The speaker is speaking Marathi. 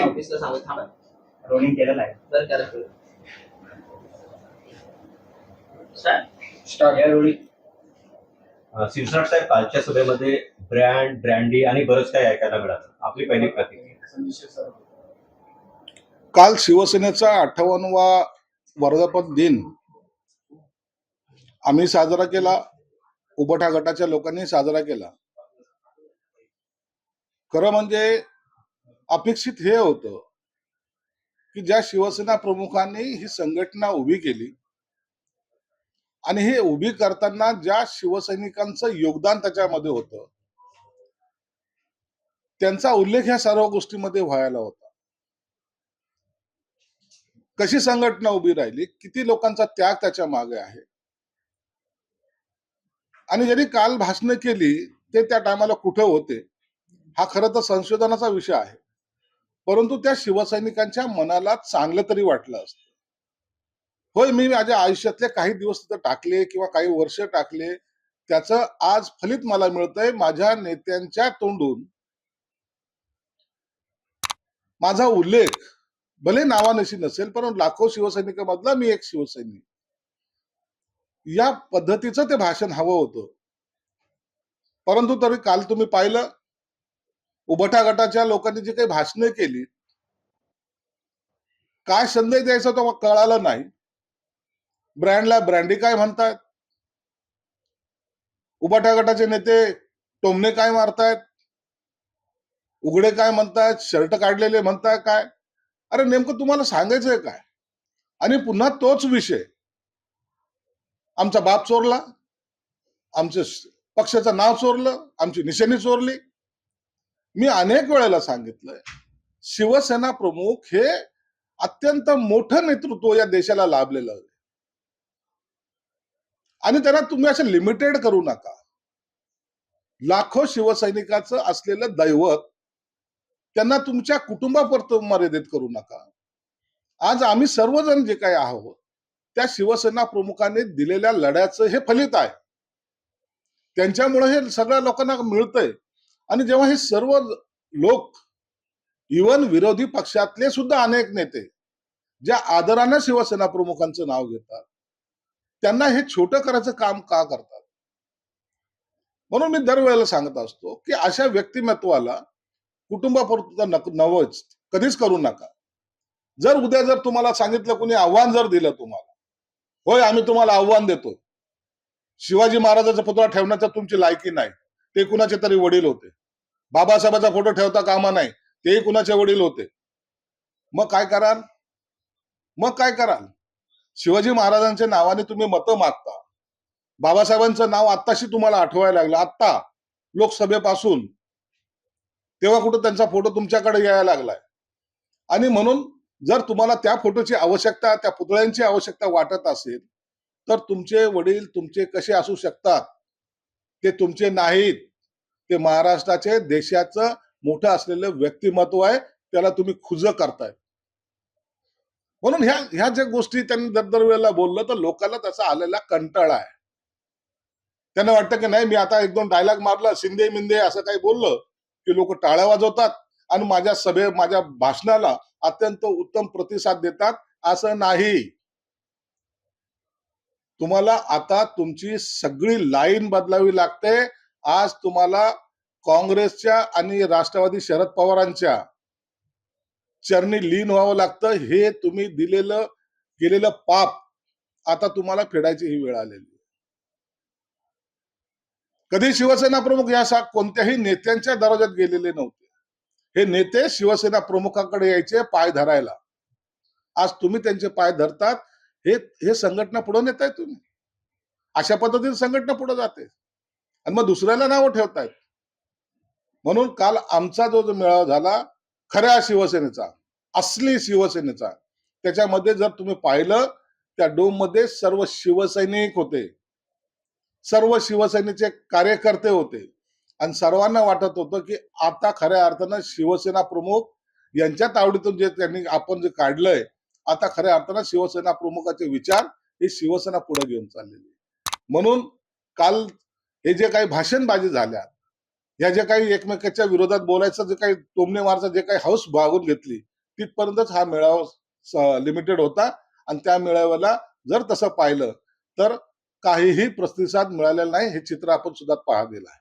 ऑफिसला थांबा रोलिंग केलेलं आहे. बरं करा रोलिंग शिरसाट साहेब कालच्या सभेमध्ये ब्रँड ब्रँडी आणि बरंच काही ऐकायला मिळालं. आपली पहिली प्रतिक्रिया. काल शिवसेनेचा अठ्ठावन्नवा वर्धापन दिन आम्ही साजरा केला उबठा गटाच्या लोकांनी साजरा केला. खरं म्हणजे अपेक्षित हे होतं की ज्या शिवसेना प्रमुखांनी ही संघटना उभी केली आणि हे उभी करताना ज्या शिवसैनिकांचं योगदान त्याच्यामध्ये होतं त्यांचा उल्लेख ह्या सर्व गोष्टीमध्ये व्हायला होता. कशी संघटना उभी राहिली किती लोकांचा त्याग त्याच्यामागे आहे आणि ज्यांनी काल भाषणं केली ते त्या टायमाला कुठे होते? हा खरं तर संशोधनाचा विषय आहे. परंतु त्या शिवसैनिकांच्या मनाला चांगलं तरी वाटलं असतं. होय मी माझ्या आयुष्यातले काही दिवस तिथं टाकले किंवा काही वर्ष टाकले त्याचं आज फलित मला मिळतंय. माझ्या नेत्यांच्या तोंडून माझा उल्लेख भले नावानशी नसेल पण लाखो शिवसैनिकांमधला मी एक शिवसैनिक. या पद्धतीचं ते भाषण हवं होतं. परंतु तरी काल तुम्ही पाहिलं उबठा गटाच्या लोकांनी जी काही भाषणं केली काय संदेश द्यायचा तो कळालं नाही. ब्रँडला ब्रँडी काय म्हणतायत? उबाटा गटाचे नेते टोमणे काय मारतायत? उघडे काय म्हणतायत? शर्ट काढलेले म्हणताय काय? अरे नेमकं तुम्हाला सांगायचंय काय? आणि पुन्हा तोच विषय. आमचा बाप चोरला आमचं पक्षाचं नाव चोरलं आमची निशाणी चोरली. मी अनेक वेळेला सांगितलंय. शिवसेना प्रमुख हे अत्यंत मोठं नेतृत्व या देशाला लाभलेलं आहे. आणि त्यांना तुम्ही असं लिमिटेड करू नका. लाखो शिवसैनिकाचं असलेलं दैवत त्यांना तुमच्या कुटुंबापर्यंत मर्यादित करू नका. आज आम्ही सर्वजण जे काही आहोत त्या शिवसेना प्रमुखांनी दिलेल्या लढ्याचं हे फलित आहे. त्यांच्यामुळे हे सगळ्या लोकांना मिळतंय. आणि जेव्हा हे सर्व लोक इवन विरोधी पक्षातले सुद्धा अनेक नेते ज्या आदरानं शिवसेना प्रमुखांचं नाव घेतात त्यांना हे छोटं करायचं काम का करतात? म्हणून मी दरवेळेला सांगत असतो की अशा व्यक्तिमत्वाला कुटुंबापुरतं नक नवच कधीच करू नका. जर उद्या जर तुम्हाला सांगितलं कोणी आव्हान जर दिलं तुम्हाला होय आम्ही तुम्हाला आव्हान देतो शिवाजी महाराजाचा पुतळा ठेवण्याचा तुमची लायकी नाही. ते कुणाचे तरी वडील होते. बाबासाहेबाचा फोटो ठेवता कामा नाही. तेही कुणाचे वडील होते. मग काय कराल? मग काय कराल? शिवाजी महाराजांच्या नावाने तुम्ही मतं मागता. बाबासाहेबांचं नाव आत्ताशी तुम्हाला आठवायला लागलं. आत्ता लोकसभेपासून. तेव्हा कुठं त्यांचा फोटो तुमच्याकडे यायला लागलाय. आणि म्हणून जर तुम्हाला त्या फोटोची आवश्यकता त्या पुतळ्यांची आवश्यकता वाटत असेल तर तुमचे वडील तुमचे कसे असू शकतात? ते तुमचे नाहीत. ते महाराष्ट्राचे देशाचं मोठं असलेलं व्यक्तिमत्व आहे त्याला तुम्ही खुज करताय. म्हणून ह्या ह्या ज्या गोष्टी त्यांनी दर दर वेळेला बोललं तर लोकांना त्याचा आलेला कंटाळा आहे. त्यांना वाटतं की नाही मी आता एक दोन डायलॉग मारला शिंदे मिंदे असं काही बोललं की लोक टाळ्या वाजवतात आणि माझ्या सभे माझ्या भाषणाला अत्यंत उत्तम प्रतिसाद देतात असं नाही. तुम्हाला आता तुमची सगळी लाईन बदलावी लागते आज तुम्हाला काँग्रेसच्या आणि राष्ट्रवादी शरद पवारांच्या चरणी लीन व्हावं लागतं. हे तुम्ही दिलेलं केलेलं पाप आता तुम्हाला फेडायची ही वेळ आलेली आहे. कधी शिवसेना प्रमुख या कोणत्याही नेत्यांच्या दरवाज्यात गेलेले नव्हते. हे नेते शिवसेना प्रमुखाकडे यायचे पाय धरायला. आज तुम्ही त्यांचे पाय धरतात. हे हे संघटना पुढे नेताय तुम्ही. अशा पद्धतीने संघटना पुढे जाते. आणि मग दुसऱ्याला नावं ठेवतायत. म्हणून काल आमचा जो जो मेळावा झाला खऱ्या शिवसेनेचा असली शिवसेनेचा त्याच्यामध्ये जर तुम्ही पाहिलं त्या डोममध्ये सर्व शिवसैनिक होते. सर्व शिवसेनेचे कार्यकर्ते होते. आणि सर्वांना वाटत होतं की आता खऱ्या अर्थानं शिवसेना प्रमुख यांच्या तावडीतून जे त्यांनी आपण जे काढलंय आता खऱ्या अर्थानं शिवसेना प्रमुखाचे विचार हे शिवसेना पुढे घेऊन चाललेली म्हणून काल हे जे काही भाषणबाजी झाल्या या जे काही एकमेकाच्या विरोधात बोलायचं जे काही टोमणे जे काही हाऊस भागून घेतली तिथपर्यंतच हा मेळावा लिमिटेड होता. आणि त्या मेळाव्याला जर तसं पाहिलं तर काहीही प्रतिसाद मिळालेला नाही हे चित्र आपण सुद्धा पाहिलेलं आहे.